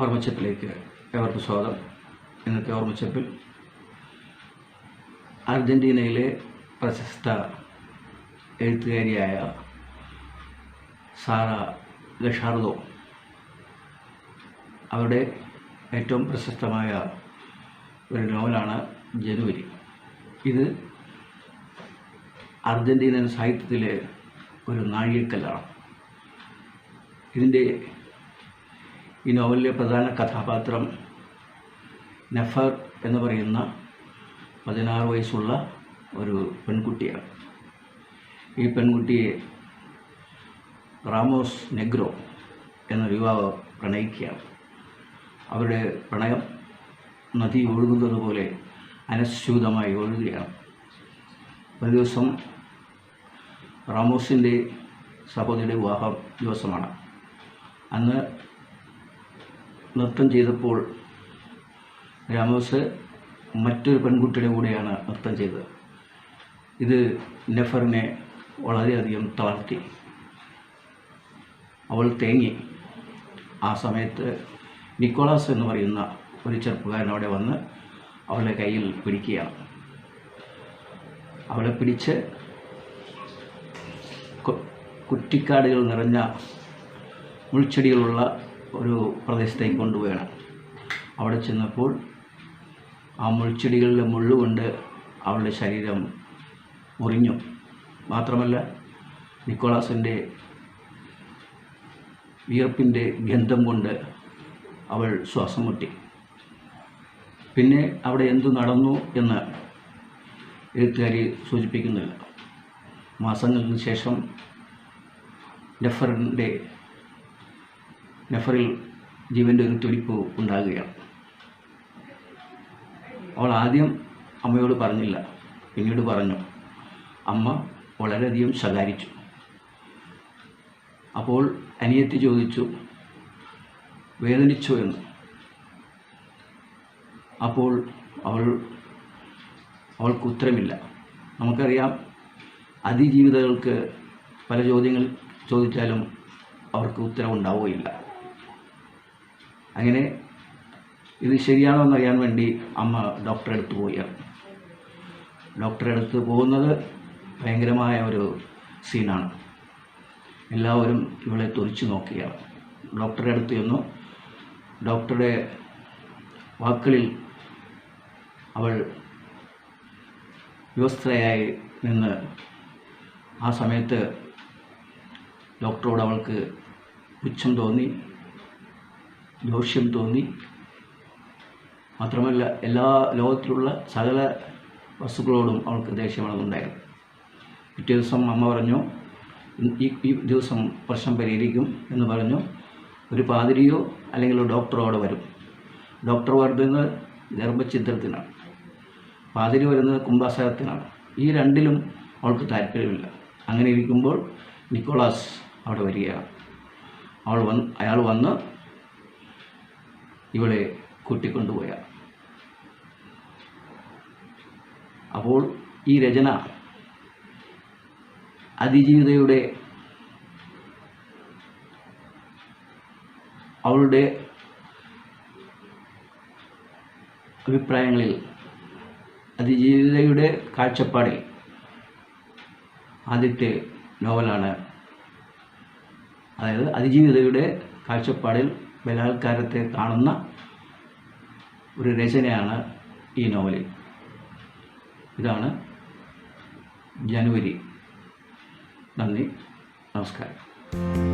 ഓർമ്മച്ചപ്പിലേക്ക് ഏവർക്കും സ്വാഗതം. ഇന്നത്തെ ഓർമ്മച്ചപ്പിൽ അർജന്റീനയിലെ പ്രശസ്ത എഴുത്തുകാരിയായ സാറ ഗഷാർദോ അവരുടെ ഏറ്റവും പ്രശസ്തമായ ഒരു നോവലാണ് ജനുവരി. ഇത് അർജന്റീനൻ സാഹിത്യത്തിലെ ഒരു നാഴികക്കല്ലാണ്. ഇതിന്റെ ഈ നോവലിലെ പ്രധാന കഥാപാത്രം നെഫർ എന്ന് പറയുന്ന പതിനാറ് വയസ്സുള്ള ഒരു പെൺകുട്ടിയാണ്. ഈ പെൺകുട്ടിയെ റാമോസ് നെഗ്രോ എന്ന യുവാവ് പ്രണയിക്കുകയാണ്. അവരുടെ പ്രണയം നദി ഒഴുകുന്നത് പോലെ അനശ്യൂതമായി ഒഴുകുകയാണ്. ഒരു ദിവസം റാമോസിന്റെ സഹോദരിയുടെ വിവാഹ ദിവസമാണ്. അന്ന് നൃത്തം ചെയ്തപ്പോൾ രാമോസ് മറ്റൊരു പെൺകുട്ടിയുടെ കൂടെയാണ് നൃത്തം ചെയ്തത്. ഇത് നെഫറിനെ വളരെയധികം തളർത്തി അവൾ തേങ്ങി. ആ സമയത്ത് നിക്കോളാസ് എന്ന് പറയുന്ന ഒരു ചെറുപ്പക്കാരൻ അവിടെ വന്ന് അവളുടെ കയ്യിൽ പിടിക്കുകയാണ്. അവളെ പിടിച്ച് കുറ്റിക്കാടുകൾ നിറഞ്ഞ മുൾച്ചെടികളുള്ള ഒരു പ്രദേശത്തേക്ക് കൊണ്ടുപോയാണ് അവിടെ ചെന്നപ്പോൾ ആ മുൾച്ചെടികളിലെ മുള്ളുകൊണ്ട് അവളുടെ ശരീരം മുറിഞ്ഞു. മാത്രമല്ല നിക്കോളാസിന്റെ വിയർപ്പിന്റെ ഗന്ധം കൊണ്ട് അവൾ ശ്വാസം മുട്ടി. പിന്നെ അവിടെ എന്തു നടന്നു എന്ന് എഴുത്തുകാരി സൂചിപ്പിക്കുന്നില്ല. മാസങ്ങൾക്ക് ശേഷം നെഫറിന്റെ നെഫറിൽ ജീവന്റെ ഒരു തുടിപ്പ് ഉണ്ടാകുകയാണ്. അവൾ ആദ്യം അമ്മയോട് പറഞ്ഞില്ല. പിന്നീട് പറഞ്ഞു അമ്മ വളരെയധികം ശകാരിച്ചു. അപ്പോൾ അനിയത്തി ചോദിച്ചു വേദനിച്ചു എന്ന്? അപ്പോൾ അവൾ അവൾക്ക് ഉത്തരമില്ല. നമുക്കറിയാം അതിജീവിതകൾക്ക് പല ചോദ്യങ്ങൾ ചോദിച്ചാലും അവർക്ക് ഉത്തരം ഉണ്ടാവുകയില്ല അങ്ങനെ ഇത് ശരിയാണോ എന്നറിയാൻ വേണ്ടി അമ്മ ഡോക്ടറെ അടുത്ത് പോവുകയാണ് ഡോക്ടറെ അടുത്ത് പോകുന്നത് ഭയങ്കരമായ ഒരു സീനാണ് എല്ലാവരും ഇവളെ തുറിച്ചു നോക്കുകയാണ് ഡോക്ടറെ അടുത്ത് ചെന്നു. ഡോക്ടറുടെ വാക്കുകളിൽ അവൾ വ്യവസ്ഥയായി നിന്ന് ആ സമയത്ത് ഡോക്ടറോട് അവൾക്ക് പുച്ഛം തോന്നി. ദോഷ്യം തോന്നി. മാത്രമല്ല എല്ലാ ലോകത്തിലുള്ള സകല വസ്തുക്കളോടും അവൾക്ക് ദേഷ്യമുള്ളതുണ്ടായിരുന്നു പിറ്റേ ദിവസം അമ്മ പറഞ്ഞു ഈ ഈ ദിവസം പ്രശ്നം പരിഹരിക്കും എന്ന് പറഞ്ഞു. ഒരു പാതിരിയോ അല്ലെങ്കിൽ ഒരു ഡോക്ടറോ അവിടെ വരും. ഡോക്ടർ വരുന്നത് ഗർഭഛിദ്രത്തിനാണ്. പാതിരി വരുന്നത് കുംഭാസനത്തിനാണ്. ഈ രണ്ടിലും അവൾക്ക് താല്പര്യമില്ല. അങ്ങനെ ഇരിക്കുമ്പോൾ നിക്കോളാസ് അവിടെ വരികയാണ്. അവൾ വന്ന് അയാൾ വന്ന് ഇവളെ കൂട്ടിക്കൊണ്ടുപോയ. അപ്പോൾ ഈ രചന അതിജീവിതയുടെ അവളുടെ അഭിപ്രായങ്ങളിൽ അതിജീവിതയുടെ കാഴ്ചപ്പാടിൽ ആദ്യത്തെ നോവലാണ്. അതായത് അതിജീവിതയുടെ കാഴ്ചപ്പാടിൽ ബലാത്കാരത്തെ കാണുന്ന ഒരു രചനയാണ് ഈ നോവലിൽ ഇതാണ് ജനുവരി. നന്ദി. നമസ്കാരം.